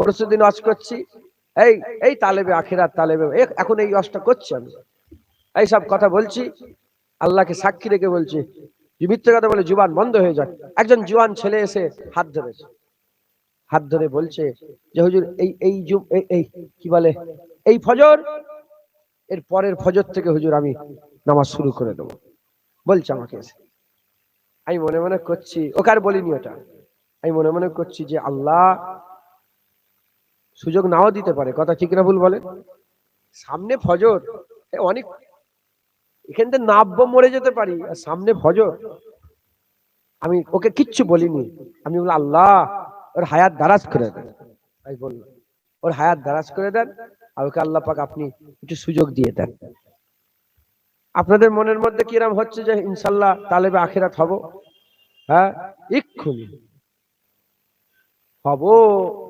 পরশু দিন ওয়াজ করছি। এই এই তালেবে আখেরাত তালেবে এখন এই ওয়াজটা করছি আমি। এই সব কথা বলছি, আল্লাহকে সাক্ষী রেখে বলছি। মিথ্যে কথা বলে জুবান বন্ধ হয়ে যাক একজন জুয়ান ছেলে এসে হাত ধরেছে। হাত ধরে বলছে যে, হুজুর, এই এই এই এই, কি বলে? এই ফজর, এর পরের ফজর থেকে হুজুর আমি নামাজ শুরু করে দেবো। বলছে আমাকে এসে। আমি মনে মনে করছি, ওকে আর বলিনি ওটা। আমি মনে মনে করছি যে, আল্লাহ সুযোগ নাও দিতে পারে। কথা ঠিক না ভুল বলে? সামনে ফজর অনেক, এখান থেকে নাব্য মরে যেতে পারি, আর সামনে ফজর। আমি ওকে কিচ্ছু বলিনি। আমি বললাম, আল্লাহ, ওর হায়াত দারাজ করে দেন। আমি বললাম, ওর হায়াত দারাজ করে দেন, আর ওকে আল্লাহ পাক আপনি একটু সুযোগ দিয়ে দেন। আপনাদের মনের মধ্যে কিরম হচ্ছে যে ইনশাল্লাহ তালেবে আখেরাত হব? হ্যাঁ এক্ষুনি। হব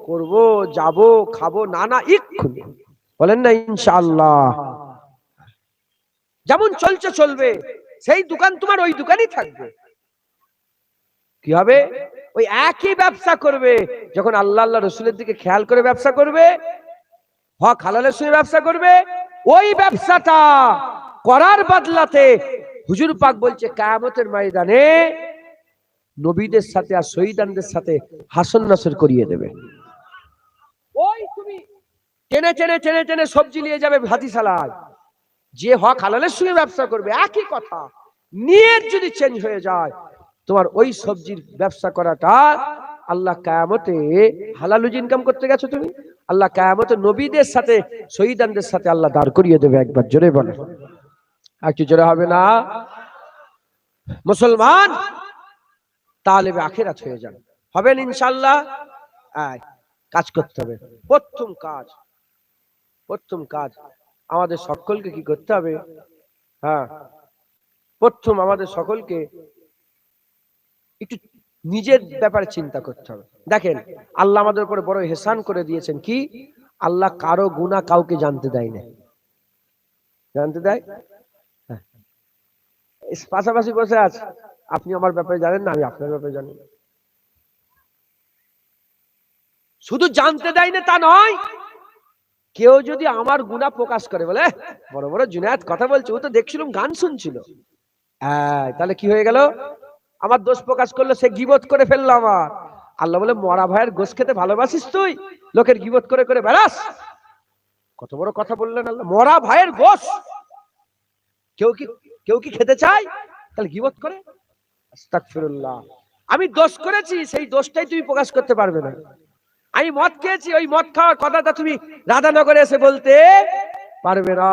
করব, যাব, খাব, না না, এক্ষুনি। বলেন না, ইনশাআল্লাহ। যেমন চলছে, চলবে। সেই দোকান তোমার ওই দোকানই থাকবে। কি হবে? ওই একই ব্যবসা করবে। যখন আল্লাহ আল্লাহ রসুলের দিকে খেয়াল করে ব্যবসা করবে, হক হালালের সঙ্গে ব্যবসা করবে, ওই ব্যবসাটা করার বদলাতে হুজুর পাক বলছে, কায়ামতের ময়দানে নবীদের সাথে আর শহীদানদের সাথে হাসন নাসর করিয়ে দেবে। ওই তুমি টেনে টেনে টেনে টেনে সবজি নিয়ে যাবে হাতিশালায় যে হক হালালের সঙ্গে ব্যবসা করবে, একই কথা। নিয়ত যদি চেঞ্জ হয়ে যায়, তোমার ওই সবজির ব্যবসা করাটা আল্লাহ কায়ামতে হালালুজ ইনকাম করতে গেছো তুমি। আল্লাহ কায়ামতে নবীদের সাথে, শহীদানদের সাথে আল্লাহ দাঁড় করিয়ে দেবে একবার জোরে বলে। আর কি জোরে হবে না? মুসলমান তালেবে আখেরাত হয়ে যান হবেন ইনশাল্লাহ কাজ করতে হবে। প্রথম কাজ প্রথম কাজ, আমাদের সকলকে কি করতে হবে? হ্যাঁ প্রথম আমাদের সকলকে একটু নিজের ব্যাপারে চিন্তা করতে হবে। দেখেন, আল্লাহ আমাদের উপরে বড় হেসান করে দিয়েছেন কি? আল্লাহ কারও গুণা কাউকে জানতে দেয় না। জানতে দেয়? হ্যাঁ। পাশাপাশি বসে আছে। আপনি আমার ব্যাপারে জানেন না, আমি আপনার ব্যাপারে জানি না। শুধু জানতে দেয় না তা নয়, কেউ যদি আমার গুণা প্রকাশ করে বলে বড় বড় জুনায়দ, কথা বলছে, ও তো দেখছিলাম, গান শুনছিল। তাহলে কি হয়ে গেল? আমার দোষ প্রকাশ করল, সে গিবত করে ফেলল আমার। আল্লাহ বলে, মরা ভাইয়ের গোস খেতে ভালোবাসিস তুই? লোকের গিবত করে করে বেড়াস? কত বড় কথা বললেন আল্লাহ। মরা ভাইয়ের গোস কেউ কি কেউ কি খেতে চায়? তাহলে গিবত করে? আমি দোষ করেছি, সেই দোষটাই তুমি প্রকাশ করতে পারবে না। আমি মদ খেয়েছি, ওই মদ খাওয়ার কথাটা তুমি রাধানগরে এসে বলতে পারবে না।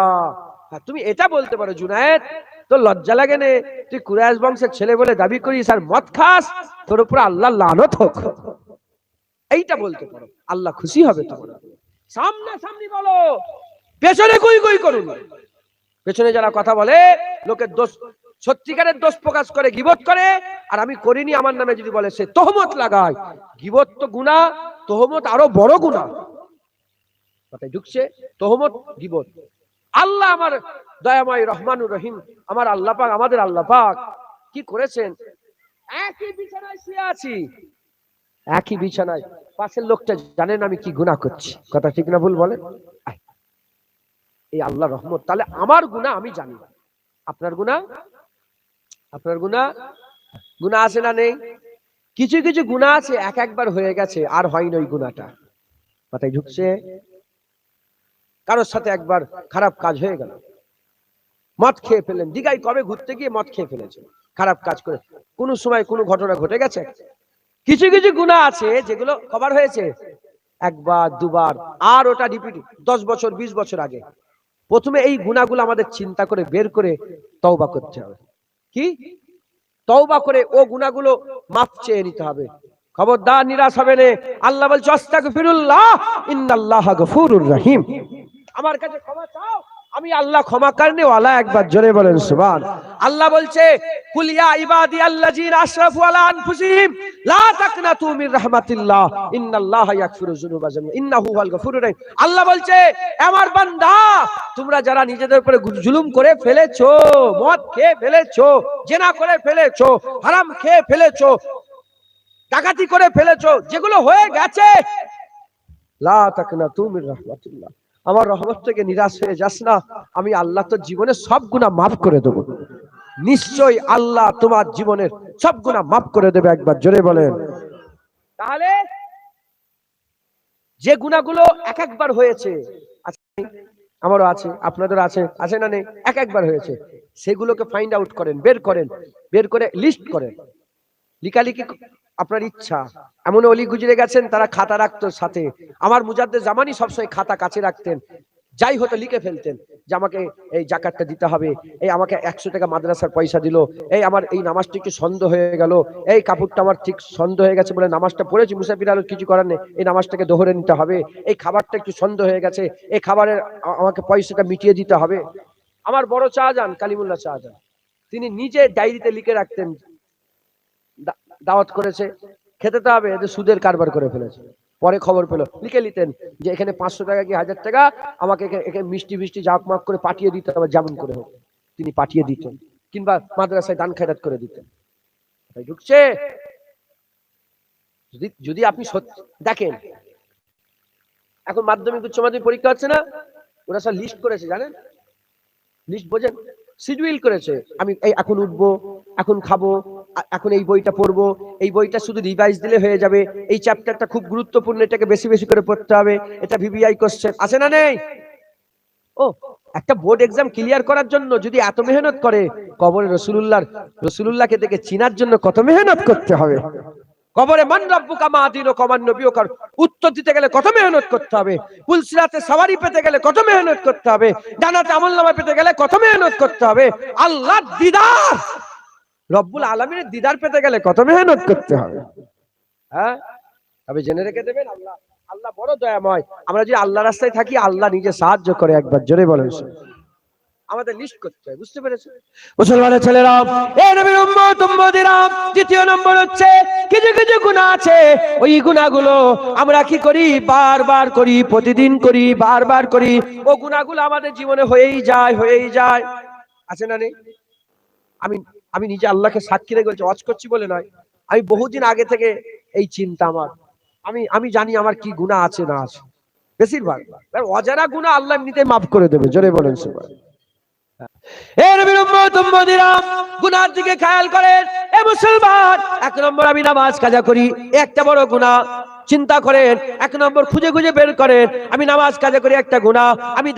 তুমি এটা বলতে পারো, জুনায়েদ, তোর লজ্জা লাগে নে? তুই কুরাইশ বংশের ছেলে বলে দাবি করিস আর মদ খাস, তোর উপর আল্লাহ লানত হোক। এইটা বলতে পারো, আল্লাহ খুশি হবে তোমার সামনে সামনে বলো, পেছনে কুই কুই করুন। পেছনে যারা কথা বলে, লোকের দোষ সত্যিকারের দোষ প্রকাশ করে গিবত করে, আর আমি করিনি আমার নামে যদি বলে সে তহমত লাগায়। গিবত তো গুণা, তহমত আরও বড় গুণা। কথায় ঢুকছে, তহমত, গিবত। আল্লাহ আমার দয়াময় রহমানুর রহিম, আমার আল্লাহ পাক, আমাদের আল্লাহ পাক কি করেছেন? একই বিছানায় শুয়ে আছি। একই বিছানায়। পাশের লোকটা জানেন আমি কি গুনাহ করছি। কথা ঠিক না ভুল বলেন? এই আল্লাহ রহমত। তাহলে আমার গুনাহ আমি জানি। আপনার গুনাহ? আপনার গুনাহ? গুনাহ আছে না নেই? কিছু কিছু গুনাহ আছে, এক একবার হয়ে গেছে, আর হয়নি ওই গুনাহটা। মাথায় ঢুকছে। কারোর সাথে একবার খারাপ কাজ হয়ে গেল। মদ খেয়ে ফেলেন দিঘায় কবে ঘুরতে গিয়ে মদ খেয়ে ফেলেছে খারাপ কাজ করে। কোন সময় কোনো ঘটনা ঘটে গেছে? কিছু কিছু গুণা আছে যেগুলো কভার হয়েছে। একবার, দুবার, আর ওটা রিপিট দশ বছর, বিশ বছর আগে। প্রথমে এই গুণাগুলো আমাদের চিন্তা করে, বের করে তওবা করতে হবে। কি? তওবা করে ও গুনাগুলো মাফ চেয়ে নিতে হবে। খবরদার, নিরাশ হবে না। আল্লাহ বলছে, আস্তাগফিরুল্লাহ, ইন্নাল্লাহা গফুরুর রহিম। আমার কাছে ক্ষমা চাও। আমি আল্লাহ ক্ষমা করনে ওয়ালা একবার জোরে বলেন, সুবহান। আল্লাহ বলছে, কুল ইয়া ইবাদি আল্লাযিন আশরাফু আলা আনফুসিহিম, লা তাকনাতু মির রাহমাতিল্লাহ, ইন্নাল্লাহা ইয়াগফিরু যুনুবা জামিআ, ইন্নাহু হুয়াল গফুরুর রহিম। আল্লাহ বলছে, আমার বান্দা, তোমরা যারা নিজেদের উপরে জুলুম করে ফেলেছো, মদ খেয়ে ফেলেছো, জেনা করে ফেলেছো, হারাম খেয়ে ফেলেছো, ডাকাতি করে ফেলেছো, যেগুলো হয়ে গেছে, লা তাকনা তুমি রহমাতুল্লাহ। আমার রহমত থেকে নিরাশ হয়ে যাস না, আমি আল্লাহ তোর জীবনে সব গুণা মাফ করে দেবো। নিশ্চয়ই আল্লাহ তোমার জীবনের সব গুণা মাফ করে দেবে, একবার জোরে বলেন। তাহলে যে গুণাগুলো এক একবার হয়েছে আমারও আছে আপনাদের আছে আছে না নেই? এক একবার হয়েছে, সেগুলোকে ফাইন্ড আউট করেন, বের করেন, বের করে লিস্ট করেন। লিখালিখি আপনার ইচ্ছা। এমন অলি গুজরে গেছেন, তারা খাতা রাখতো সাথে। আমার মুজাদ্দের জামানি সবসময় খাতা কাছে রাখতেন। যাই হতো লিখে ফেলতেন যে আমাকে এই জাকাতটা দিতে হবে। এই আমাকে একশো টাকা মাদ্রাসার পয়সা দিল। এই আমার এই নামাজটা একটু সন্দেহ হয়ে গেল। এই কাপড়টা আমার ঠিক সন্দেহ হয়ে গেছে বলে নামাজটা পড়েছি। মুসাফির আলো কিছু করার নেই। এই নামাজটাকে দোহরে নিতে হবে। এই খাবারটা একটু সন্দেহ হয়ে গেছে। এই খাবারের আমাকে পয়সাটা মিটিয়ে দিতে হবে। আমার বড় শাহজাহান কালিমুল্লাহ শাহজাহান তিনি নিজে ডায়েরিতে লিখে রাখতেন দাওয়াত করেছে, খেতে তো হবে, এদের সুদের কারবার করে ফেলেছে। পরে খবর পেল, লিখে নিতেন যে এখানে পাঁচশো টাকা কি হাজার টাকা? আমাকে এখানে- মিষ্টি মিষ্টি জাক মাক করে পাঠিয়ে দিতে হবে, যেমন করে হোক। তিনি পাঠিয়ে দিতেন, কিংবা মাদ্রাসায় দান খেরাত করে দিতেন। ঢুকছে। যদি যদি আপনি সত্যি দেখেন, এখন মাধ্যমিক, উচ্চ মাধ্যমিক পরীক্ষা হচ্ছে না? ওরা সব লিস্ট করেছে, জানেন? লিস্ট বোঝেন? শিডিউল করেছে। আমি এই এখন উঠবো, এখন খাব এখন এই বইটা পড়ব। এই বইটা শুধু রিভাইজ দিলে হয়ে যাবে। এই চ্যাপ্টারটা খুব গুরুত্বপূর্ণ, এটাকে বেশি বেশি করে পড়তে হবে। এটা ভিভিআই কোশ্চেন আছে না নেই? ও, একটা বোর্ড এক্সাম ক্লিয়ার করার জন্য যদি এত মেহনত করে, কবরে রসুলুল্লাহ রসুলুল্লাহকে দেখে চিনার জন্য কত মেহনত করতে হবে? কবরে মান রব্বুকা মা দিন কমান নবীও কর উত্তর দিতে গেলে কত মেহনত করতে হবে? পুলসিরাতে সওয়ারি পেতে গেলে কত মেহনত করতে হবে? জানাতে আমল নামা পেতে গেলে কত মেহনত করতে হবে? আল্লাহ দিদার! রব্বুল আলমিনের দিদার পেতে গেলে কত মেহনত করতে হবে? হ্যাঁ? তবে জেনে রেখে দেবেন, আল্লাহ আল্লাহ বড় দয়াময়। আমরা যদি আল্লাহ রাস্তায় থাকি, আল্লাহ নিজে সাহায্য করে একবার, জোরে বলেন আমাদের লিস্ট করতে বুঝতে মুসলমানের দ্বিতীয় নম্বর হচ্ছে, কিছু কিছু গুনাহ আছে। ওই আমরা কি করি? করি, প্রতিদিন করি করি। ও আমাদের জীবনে হয়েই যায় হয়েই যায়। আছে না নেই? আমি আমি নিজে আল্লাহকে সাক্ষী রেখে বলছি অজ করছি বলে নয়। আমি বহুদিন আগে থেকে এই চিন্তা আমার। আমি আমি জানি আমার কি গুণা আছে না আছে। বেশিরভাগ। অজানা গুণা আল্লাহ এমনিতে মাফ করে দেবে, জোরে বলেন সুপার এর উম্মত, উম্মতিরা, গুনার দিকে খেয়াল করেন। এ মুসলমান, এক নম্বর আমি নামাজ কাজা করি, একটা বড় গুনাহ। চিন্তা করেন, এক নম্বর খুঁজে খুঁজে বের করেন, আমি নামাজ কাজা করি একটা গুণা আমি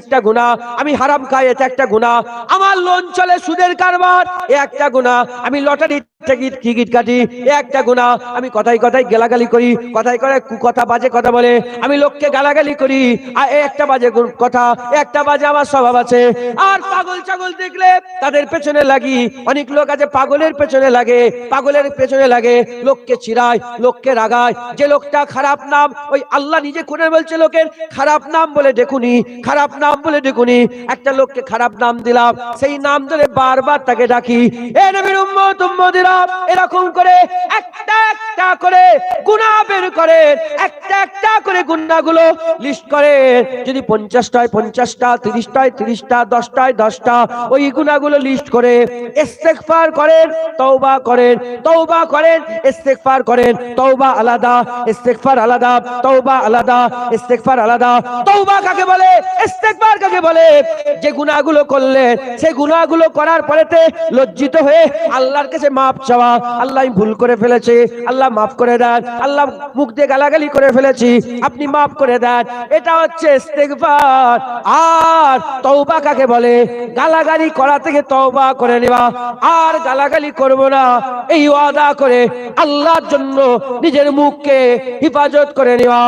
একটা গুণা আমি হারাম খাই এটা একটা গুণা আমার লোন চলে সুদের কারবার একটা গুণা আমি লটারি টিকিট কাটি একটা গুণা আমি কথায় কথায় গালাগালি করি, কথায় কথায় কথা বাজে কথা বলে, আমি লোককে গালাগালি করি, আর একটা বাজে কথা একটা বাজে আমার স্বভাব আছে। আর পাগল ছাগল দেখলে তাদের পেছনে লাগি, অনেক লোক আছে পাগলের পেছনে লাগে, পাগলের পেছনে লাগে, লোককে চিরায়, লোককে রাগায়। যে লোকটা খারাপ নাম, ওই আল্লাহ নিজে করে বলছে লোকের, খারাপ নাম বলে দেখুনি খারাপ নাম বলে দেখুনি একটা লোককে খারাপ নাম দিলাম, সেই নাম ধরে বারবার তাকে ডাকি এরকম করে একটা একটা করে গুনাহ বের করে একটা একটা করে গুনাহগুলো লিস্ট করে যদি পঞ্চাশটায় পঞ্চাশটা, তিরিশটায় তিরিশটা, দশটায় দশটা, ওই গুনাহগুলো লিস্ট করে করেন করেন করেন, ইস্তেগফার করেন আলাদা, ইস্তেগফার আলাদা আলাদা, ইস্তেগফার আলাদা। কাকে বলে? ইস্তেগফার কাকে বলে? যে গুনাহগুলো করলেন সেই গুনাহগুলো করার পরেতে লজ্জিত হয়ে আল্লাহর কাছে মাপ চাওয়া। আল্লাহ ভুল করে ফেলেছি, আল্লাহ মাফ করে দেন, আল্লাহ মুখ দিয়ে গালাগালি করে ফেলেছি, আপনি মাফ করে দেন। এটা হচ্ছে ইস্তেগফার। আর তওবা কাকে বলে? গালাগালি করা থেকে তওবা করে নেওয়া। আর গালাগালি করব না। এই ওয়াদা করে আল্লাহর জন্য নিজের মুখকে হিফাজত করে নেওয়া।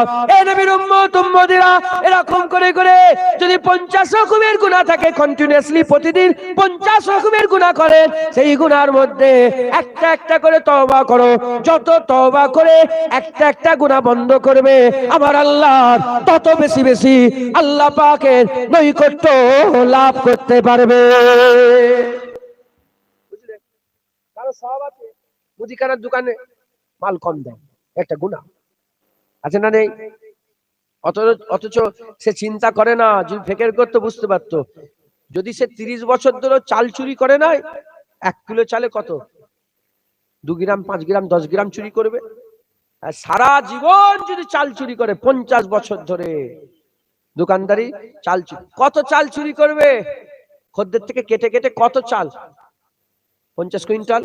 এরকম করে করে যদি পঞ্চাশ রকমের গুনাহ থাকে কন্টিনিউয়াসলি প্রতিদিন পঞ্চাশ রকমের গুনাহ করেন সেই গুনার মধ্যে একটা একটা করে তওবা করো। যত তওবা করে একটা একটা গুনাহ বন্ধ করবে। আমার আল্লাহ তত বেশি বেশি আল্লাহ পাকের নৈকট্য লাভ করতে পারবে। কারও সব আছে। মুদিখানার দোকানে মাল কম দেয় একটা গুণা আছে না নেই? অথচ সে চিন্তা করে না যদি ফেকের করতো বুঝতে পারতো। যদি সে তিরিশ বছর ধরে চাল চুরি করে না, এক কিলো চালে কত? দু গ্রাম, পাঁচ গ্রাম, দশ গ্রাম চুরি করবে? আর সারা জীবন যদি চাল চুরি করে, পঞ্চাশ বছর ধরে। দোকানদারি চাল চুরি কত চাল চুরি করবে? খদ্দের থেকে কেটে কেটে কত চাল? পঞ্চাশ কুইন্টাল?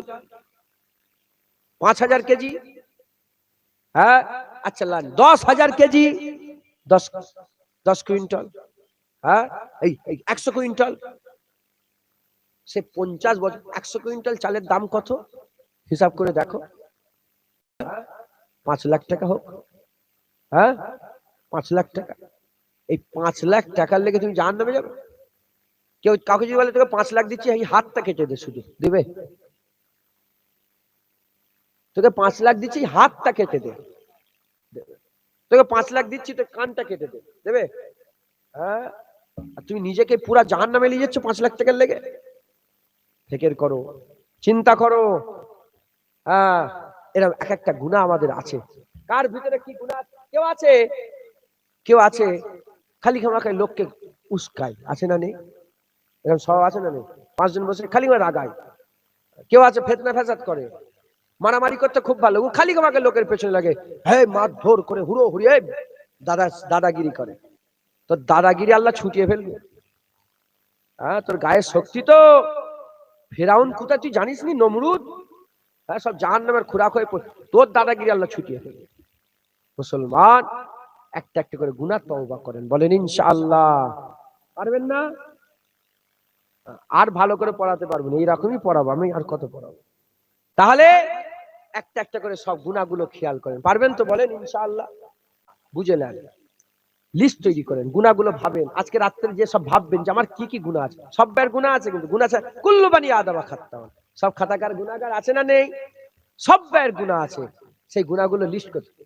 পাঁচ হাজার কেজি? হ্যাঁ? আচ্ছা লান দশ হাজার কেজি? দশ দশ কুইন্টাল। হ্যাঁ? এই এই, একশো কুইন্টাল। সে পঞ্চাশ বছর, একশো কুইন্টাল চালের দাম কত? হিসাব করে দেখো। পাঁচ লাখ টাকা হোক। হ্যাঁ? পাঁচ লাখ টাকা। এই পাঁচ লাখ টাকার লেগে তুমি জাহান নামে যাবে? কেউ কাউকে যদি বলে তোকে পাঁচ লাখ দিচ্ছি হাতটা কেটে দে শুধু, দেবে? তোকে পাঁচ লাখ দিচ্ছি হাতটা কেটে দে। তোকে পাঁচ লাখ দিচ্ছি তো কানটা কেটে দে, দেবে? হ্যাঁ? তুমি নিজেকে পুরা জাহান নামে নিয়ে যাচ্ছ পাঁচ লাখ টাকার লেগে? ফেকের করো, চিন্তা করো। হ্যাঁ এরকম এক একটা গুণা আমাদের আছে। কার ভিতরে কি গুণা? কেউ আছে? কেউ আছে? খালি খামাখায় লোককে উস্কায়, আছে না নেই? এরকম সব আছে না পাঁচজন বসে খালি করে রাগায়। কেউ আছে ফেতনা ফেসাদ করে। মারামারি করতে খুব ভালো। ও খালি খামাকে লোকের পেছনে লাগে। হ্যাঁ মারধর করে হুড়ো হুড়িয়ে দাদা, দাদাগিরি করে। তোর দাদাগিরি আল্লাহ ছুটিয়ে ফেলবে। হ্যাঁ তোর গায়ের শক্তি তো ফেরাউন কোথা তুই জানিস নি, নমরুদ? হ্যাঁ সব জাহান নামের খোরাক হয়ে তোর দাদাগিরি আল্লাহ ছুটিয়ে ফেলবে। মুসলমান একটা একটা করে তওবা করেন। বলেন, ইনশাআল্লাহ। পারবেন না? আর ভালো করে পড়াতে পারবেন এইরকমই পড়াবো, আমি আর কত পড়াবো? তাহলে একটা একটা করে সব গুণাগুলো খেয়াল করেন। পারবেন তো বলেন, ইনশাআল্লাহ? বুঝে নেন। লিস্ট তৈরি করেন, গুণাগুলো ভাবেন। আজকে রাত্রে যে সব ভাববেন যে আমার কি কি গুণা আছে, সব বের গুণা আছে কিন্তু, গুণা আছে। কুল্লু বানি আদাবা খাত্তা সব খাতাকার গুণাগার আছে না নেই? সব বের গুণা আছে। সেই গুণাগুলো লিস্ট করতে